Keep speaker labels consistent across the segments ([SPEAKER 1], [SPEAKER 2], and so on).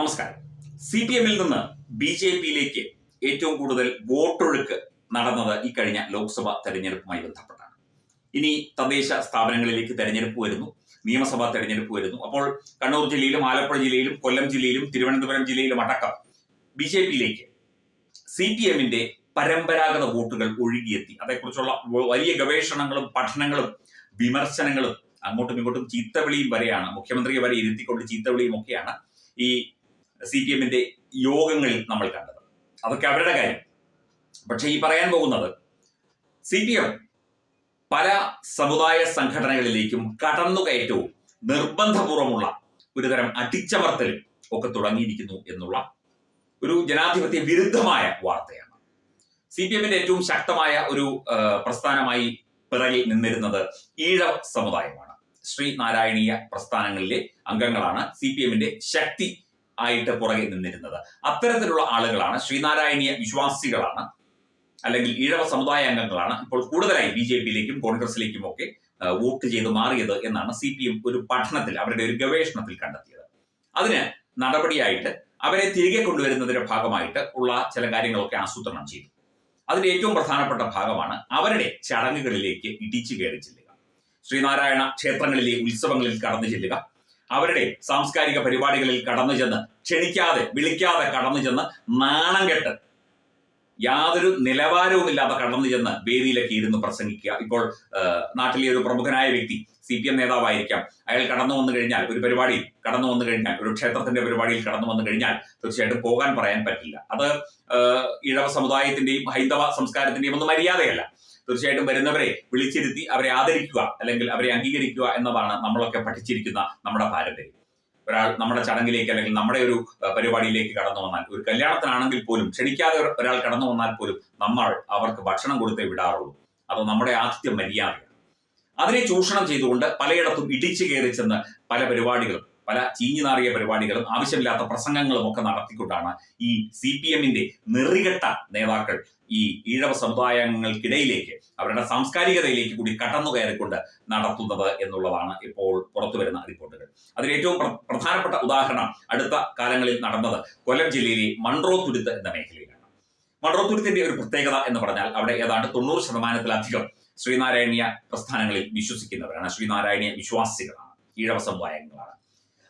[SPEAKER 1] നമസ്കാരം C P എമ്മിൽ നിന്ന് ബി ജെ പിയിലേക്ക് ഏറ്റവും കൂടുതൽ വോട്ടൊഴുക്ക് നടന്നത് ഈ കഴിഞ്ഞ ലോക്സഭാ തെരഞ്ഞെടുപ്പുമായി ബന്ധപ്പെട്ടാണ് ഇനി തദ്ദേശ സ്ഥാപനങ്ങളിലേക്ക് തെരഞ്ഞെടുപ്പ് വരുന്നു നിയമസഭാ തെരഞ്ഞെടുപ്പ് വരുന്നു അപ്പോൾ കണ്ണൂർ ജില്ലയിലും ആലപ്പുഴ ജില്ലയിലും കൊല്ലം ജില്ലയിലും തിരുവനന്തപുരം ജില്ലയിലും അടക്കം ബി ജെ പിയിലേക്ക് സി പി എമ്മിന്റെ പരമ്പരാഗത വോട്ടുകൾ ഒഴുകിയെത്തി അതേക്കുറിച്ചുള്ള വലിയ ഗവേഷണങ്ങളും പഠനങ്ങളും വിമർശനങ്ങളും അങ്ങോട്ടും ഇങ്ങോട്ടും ചീത്തവിളിയും വരെയാണ് മുഖ്യമന്ത്രിയെ വരെ ഇരുത്തിക്കൊണ്ട് ചീത്തവിളിയും ഒക്കെയാണ് ഈ സി പി എമ്മിന്റെ യോഗങ്ങളിൽ നമ്മൾ കണ്ടത് അതൊക്കെ അവരുടെ കാര്യം പക്ഷേ ഈ പറയാൻ പോകുന്നത് സി പി എം പല സമുദായ സംഘടനകളിലേക്കും കടന്നുകയറ്റവും നിർബന്ധപൂർവമുള്ള ഒരുതരം അടിച്ചമർത്തലും ഒക്കെ തുടങ്ങിയിരിക്കുന്നു എന്നുള്ള ഒരു ജനാധിപത്യ വിരുദ്ധമായ വാർത്തയാണ് സി പി എമ്മിന്റെ ഏറ്റവും ശക്തമായ ഒരു പ്രസ്ഥാനമായി പിറകിൽ നിന്നിരുന്നത് ഈഴവ സമുദായമാണ് ശ്രീ നാരായണീയ പ്രസ്ഥാനങ്ങളിലെ അംഗങ്ങളാണ് സി പി എമ്മിന്റെ ശക്തി ആയിട്ട് പുറകെ നിന്നിരുന്നത് അത്തരത്തിലുള്ള ആളുകളാണ് ശ്രീനാരായണീയ വിശ്വാസികളാണ് അല്ലെങ്കിൽ ഈഴവ സമുദായ അംഗങ്ങളാണ് ഇപ്പോൾ കൂടുതലായി ബി ജെ പിയിലേക്കും കോൺഗ്രസിലേക്കും ഒക്കെ വോട്ട് ചെയ്ത് മാറിയത് എന്നാണ് സി പി എം ഒരു പഠനത്തിൽ അവരുടെ ഒരു ഗവേഷണത്തിൽ കണ്ടെത്തിയത് അതിന് നടപടിയായിട്ട് അവരെ തിരികെ കൊണ്ടുവരുന്നതിന്റെ ഭാഗമായിട്ട് ഉള്ള ചില കാര്യങ്ങളൊക്കെ ആസൂത്രണം ചെയ്തു അതിന്റെ ഏറ്റവും പ്രധാനപ്പെട്ട ഭാഗമാണ് അവരുടെ ചടങ്ങുകളിലേക്ക് ഇടിച്ചു കയറി ചെല്ലുക ശ്രീനാരായണ ക്ഷേത്രങ്ങളിലെ ഉത്സവങ്ങളിൽ കടന്നു ചെല്ലുക അവരുടെ സാംസ്കാരിക പരിപാടികളിൽ കടന്നു ചെന്ന് ക്ഷണിക്കാതെ വിളിക്കാതെ കടന്നു ചെന്ന് നാണം കെട്ട് യാതൊരു നിലവാരവുമില്ലാതെ കടന്നു ചെന്ന് വേദിയിലേക്ക് ഇരുന്ന് പ്രസംഗിക്കുക ഇപ്പോൾ നാട്ടിലെ ഒരു പ്രമുഖനായ വ്യക്തി സി പി എം നേതാവായിരിക്കാം അയാൾ കടന്നു വന്നു കഴിഞ്ഞാൽ ഒരു പരിപാടിയിൽ കടന്നു വന്നു കഴിഞ്ഞാൽ ഒരു ക്ഷേത്രത്തിന്റെ പരിപാടിയിൽ കടന്നു വന്നു കഴിഞ്ഞാൽ തീർച്ചയായിട്ടും പോകാൻ പറയാൻ പറ്റില്ല അത് ഇഴവ സമുദായത്തിന്റെയും ഹൈന്ദവ സംസ്കാരത്തിന്റെയും ഒന്നും മര്യാദയല്ല തീർച്ചയായിട്ടും വരുന്നവരെ വിളിച്ചിരുത്തി അവരെ ആദരിക്കുക അല്ലെങ്കിൽ അവരെ അംഗീകരിക്കുക എന്നതാണ് നമ്മളൊക്കെ പഠിച്ചിരിക്കുന്ന നമ്മുടെ പാരമ്പര്യം ഒരാൾ നമ്മുടെ ചടങ്ങിലേക്ക് അല്ലെങ്കിൽ നമ്മുടെ ഒരു പരിപാടിയിലേക്ക് കടന്നു വന്നാൽ ഒരു കല്യാണത്തിനാണെങ്കിൽ പോലും ക്ഷണിക്കാതെ ഒരാൾ കടന്നു വന്നാൽ പോലും നമ്മൾ അവർക്ക് ഭക്ഷണം കൊടുത്തേ വിടാറുള്ളൂ അത് നമ്മുടെ ആതിഥ്യ മര്യാദയാണ് അതിനെ ചൂഷണം ചെയ്തുകൊണ്ട് പലയിടത്തും ഇടിച്ചു കയറി ചെന്ന് പല പരിപാടികളും പല ചീഞ്ഞു നാറിയ പരിപാടികളും ആവശ്യമില്ലാത്ത പ്രസംഗങ്ങളും ഒക്കെ നടത്തിക്കൊണ്ടാണ് ഈ സി പി എമ്മിന്റെ നെറികെട്ട നേതാക്കൾ ഈ ഈഴവ സമുദായങ്ങൾക്കിടയിലേക്ക് അവരുടെ സാംസ്കാരികതയിലേക്ക് കൂടി കടന്നു കയറിക്കൊണ്ട് നടത്തുന്നത് എന്നുള്ളതാണ് ഇപ്പോൾ പുറത്തു വരുന്ന റിപ്പോർട്ടുകൾ അതിൽ ഏറ്റവും പ്രധാനപ്പെട്ട ഉദാഹരണം അടുത്ത കാലങ്ങളിൽ നടന്നത് കൊല്ലം ജില്ലയിലെ മൺറോ തുരുത്ത് എന്ന മേഖലയിലാണ് മൺറോ തുരുത്തിന്റെ ഒരു പ്രത്യേകത എന്ന് പറഞ്ഞാൽ അവിടെ ഏതാണ്ട് തൊണ്ണൂറ് ശതമാനത്തിലധികം ശ്രീനാരായണീയ പ്രസ്ഥാനങ്ങളിൽ വിശ്വസിക്കുന്നവരാണ് ശ്രീനാരായണീയ വിശ്വാസികളാണ് ഈഴവ സമുദായങ്ങളാണ്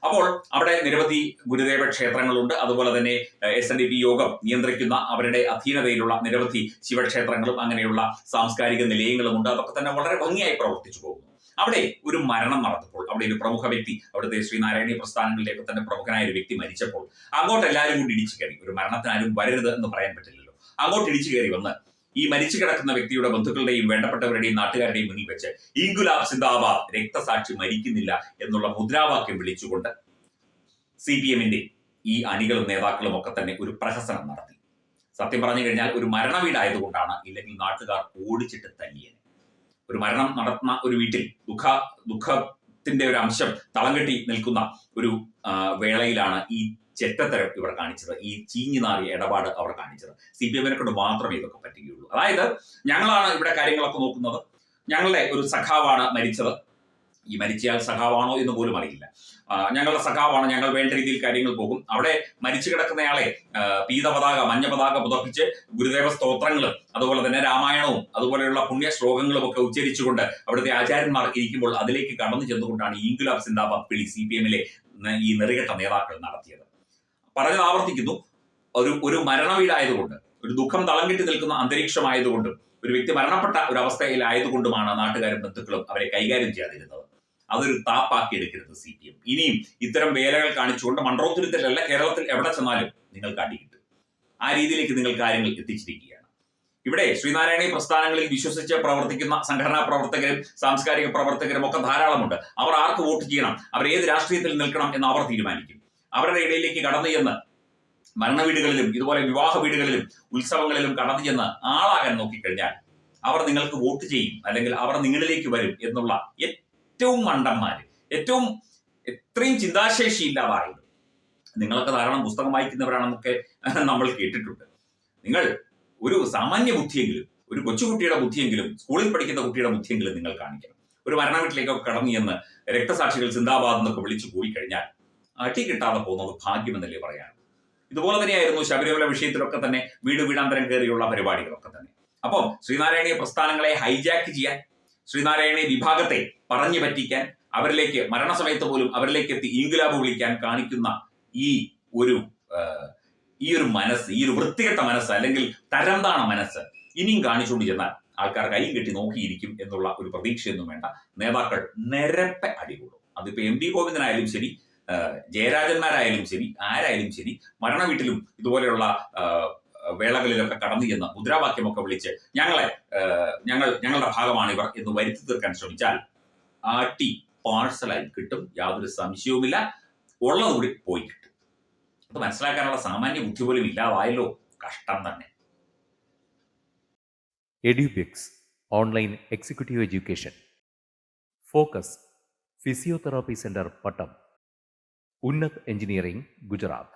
[SPEAKER 1] അപ്പോൾ അവിടെ നിരവധി ഗുരുദേവ ക്ഷേത്രങ്ങളുണ്ട് അതുപോലെ തന്നെ എസ് എൻ ഡി പി യോഗം നിയന്ത്രിക്കുന്ന അവരുടെ അധീനതയിലുള്ള നിരവധി ശിവക്ഷേത്രങ്ങളും അങ്ങനെയുള്ള സാംസ്കാരിക നിലയങ്ങളും ഉണ്ട് അതൊക്കെ തന്നെ വളരെ ഭംഗിയായി പ്രവർത്തിച്ചു പോകുന്നു അവിടെ ഒരു മരണം നടന്നപ്പോൾ അവിടെ ഒരു പ്രമുഖ വ്യക്തി അവിടുത്തെ ശ്രീനാരായണി പ്രസ്ഥാനങ്ങളിലേക്ക് തന്നെ പ്രമുഖനായ ഒരു വ്യക്തി മരിച്ചപ്പോൾ അങ്ങോട്ട് എല്ലാവരും കൂടി ഇടിച്ചു കയറി ഒരു മരണത്തിനാരും വരരുത് എന്ന് പറയാൻ പറ്റില്ലല്ലോ അങ്ങോട്ട് ഇടിച്ചു കയറി വന്ന് ഈ മരിച്ചു കിടക്കുന്ന വ്യക്തിയുടെ ബന്ധുക്കളുടെയും വേണ്ടപ്പെട്ടവരുടെയും നാട്ടുകാരുടെയും മുന്നിൽ വെച്ച് ഗുലാബ് സിന്ദാബാദ് രക്തസാക്ഷി മരിക്കുന്നില്ല എന്നുള്ള മുദ്രാവാക്യം വിളിച്ചുകൊണ്ട് സി പി എമ്മിന്റെ ഈ അണികളും നേതാക്കളും ഒക്കെ തന്നെ ഒരു പ്രഹസനം നടത്തി സത്യം പറഞ്ഞു കഴിഞ്ഞാൽ ഒരു മരണവീടായതുകൊണ്ടാണ് ഇല്ലെങ്കിൽ നാട്ടുകാർ ഓടിച്ചിട്ട് തല്ലിയത് ഒരു മരണം നടത്തുന്ന ഒരു വീട്ടിൽ ദുഃഖ ദുഃഖ ത്തിന്റെ ഒരു അംശം തളം കെട്ടി നിൽക്കുന്ന ഒരു വേളയിലാണ് ഈ ചെറ്റത്തരം ഇവർ കാണിച്ചത് ഈ ചീഞ്ഞു നാറിയ ഇടപാട് അവർ കാണിച്ചത് സി പി എമ്മിനെ കൊണ്ട് മാത്രമേ ഇതൊക്കെ പറ്റുകയുള്ളൂ അതായത് ഞങ്ങളാണ് ഇവിടെ കാര്യങ്ങളൊക്കെ നോക്കുന്നത് ഞങ്ങളുടെ ഒരു സഖാവാണ് മരിച്ചത് ഈ മരിച്ചയാൾ സഖാവാണോ എന്ന് പോലും അറിയില്ല ഞങ്ങളുടെ സഖാവാണ് ഞങ്ങൾ വേണ്ട രീതിയിൽ കാര്യങ്ങൾ പോകും അവിടെ മരിച്ചു കിടക്കുന്നയാളെ പീതപതാക മഞ്ഞപതാക മഞ്ഞ പുതപ്പിച്ച് ഗുരുദേവ സ്തോത്രങ്ങൾ അതുപോലെ തന്നെ രാമായണവും അതുപോലെയുള്ള പുണ്യ ശ്ലോകങ്ങളും ഒക്കെ ഉച്ചരിച്ചുകൊണ്ട് അവിടുത്തെ ആചാര്യന്മാർ ഇരിക്കുമ്പോൾ അതിലേക്ക് കടന്നു ചെന്നുകൊണ്ടാണ് ഈ ഗുലാബ് സിന്ദാബാദ് പിളി സി പി എമ്മിലെ ഈ നെറികെട്ട നേതാക്കൾ നടത്തിയത് പറഞ്ഞത് ആവർത്തിക്കുന്നു ഒരു ഒരു മരണവീടായതുകൊണ്ട് ഒരു ദുഃഖം തളം കിട്ടി നിൽക്കുന്ന അന്തരീക്ഷമായതുകൊണ്ടും ഒരു വ്യക്തി മരണപ്പെട്ട ഒരു അവസ്ഥയിലായതുകൊണ്ടുമാണ് നാട്ടുകാരും ബന്ധുക്കളും അവരെ കൈകാര്യം ചെയ്യാതിരുന്നത് അതൊരു താപ്പാക്കി എടുക്കരുത് സി പി എം ഇനിയും ഇത്തരം വേലകൾ കാണിച്ചുകൊണ്ട് മൺറോത്തുരുത്തലല്ല കേരളത്തിൽ എവിടെ ചെന്നാലും നിങ്ങൾക്ക് അടി കിട്ടും ആ രീതിയിലേക്ക് നിങ്ങൾ കാര്യങ്ങൾ എത്തിച്ചിരിക്കുകയാണ് ഇവിടെ ശ്രീനാരായണ പ്രസ്ഥാനങ്ങളിൽ വിശ്വസിച്ച് പ്രവർത്തിക്കുന്ന സംഘടനാ പ്രവർത്തകരും സാംസ്കാരിക പ്രവർത്തകരും ഒക്കെ ധാരാളമുണ്ട് അവർ ആർക്ക് വോട്ട് ചെയ്യണം അവർ ഏത് രാഷ്ട്രീയത്തിൽ നിൽക്കണം എന്ന് അവർ തീരുമാനിക്കും അവരുടെ ഇടയിലേക്ക് കടന്നു ചെന്ന് മരണവീടുകളിലും ഇതുപോലെ വിവാഹ വീടുകളിലും ഉത്സവങ്ങളിലും കടന്നു ചെന്ന് ആളാകാൻ നോക്കിക്കഴിഞ്ഞാൽ അവർ നിങ്ങൾക്ക് വോട്ട് ചെയ്യും അല്ലെങ്കിൽ അവർ നിങ്ങളിലേക്ക് വരും എന്നുള്ള ഏറ്റവും മണ്ടന്മാർ ഏറ്റവും എത്രയും ചിന്താശേഷി പറയുന്നത് നിങ്ങളൊക്കെ ധാരാളം പുസ്തകം വായിക്കുന്നവരാണെന്നൊക്കെ നമ്മൾ കേട്ടിട്ടുണ്ട് നിങ്ങൾ ഒരു സാമാന്യ ബുദ്ധിയെങ്കിലും ഒരു കൊച്ചുകുട്ടിയുടെ ബുദ്ധിയെങ്കിലും സ്കൂളിൽ പഠിക്കുന്ന കുട്ടിയുടെ ബുദ്ധിയെങ്കിലും നിങ്ങൾ കാണിക്കണം ഒരു മരണ വീട്ടിലേക്കൊക്കെ കടന്നു ചെന്ന് രക്തസാക്ഷികൾ സിന്താബാദ് എന്നൊക്കെ വിളിച്ചു പോയി കഴിഞ്ഞാൽ അടി കിട്ടാതെ പോകുന്നത് ഭാഗ്യമെന്നല്ലേ പറയാം ഇതുപോലെ തന്നെയായിരുന്നു ശബരിമല വിഷയത്തിലൊക്കെ തന്നെ വീട് വീടാന്തരം കയറിയുള്ള പരിപാടികളൊക്കെ തന്നെ അപ്പോൾ ശ്രീനാരായണീയ പ്രസ്ഥാനങ്ങളെ ഹൈജാക്ക് ചെയ്യാൻ ശ്രീനാരായണ വിഭാഗത്തെ പറഞ്ഞു പറ്റിക്കാൻ അവരിലേക്ക് മരണസമയത്ത് പോലും അവരിലേക്ക് എത്തി ഇൻകുലാബ് വിളിക്കാൻ കാണിക്കുന്ന ഈ ഒരു ഈ ഒരു മനസ്സ് ഈ ഒരു വൃത്തികെട്ട മനസ്സ് അല്ലെങ്കിൽ തരംതാണ മനസ്സ് ഇനിയും കാണിച്ചുകൊണ്ട് ചെന്നാൽ ആൾക്കാർ കൈ കെട്ടി നോക്കിയിരിക്കും എന്നുള്ള ഒരു പ്രതീക്ഷയൊന്നും വേണ്ട നേതാക്കൾ നിരപ്പ അടികൂടും അതിപ്പോ എം ഡി ഗോവിന്ദനായാലും ശരി ജയരാജന്മാരായാലും ശരി ആരായാലും ശരി മരണവീട്ടിലും ഇതുപോലെയുള്ള വേളകളിലൊക്കെ കടന്നു ചെന്ന് മുദ്രാവാക്യമൊക്കെ വിളിച്ച് ഞങ്ങളെ ഞങ്ങൾ ഞങ്ങളുടെ ഭാഗമാണ് ഇവർ എന്ന് വരുത്തി തീർക്കാൻ ശ്രമിച്ചാൽ ആ ടി പാഴ്സലായി കിട്ടും യാതൊരു സംശയവുമില്ല കൂടി പോയി കിട്ടും അത് മനസ്സിലാക്കാനുള്ള സാമാന്യ ബുദ്ധി പോലും ഇല്ലാതായല്ലോ കഷ്ടം തന്നെ
[SPEAKER 2] Edubix online executive education focus physiotherapy centre Pattom Unnat engineering Gujarat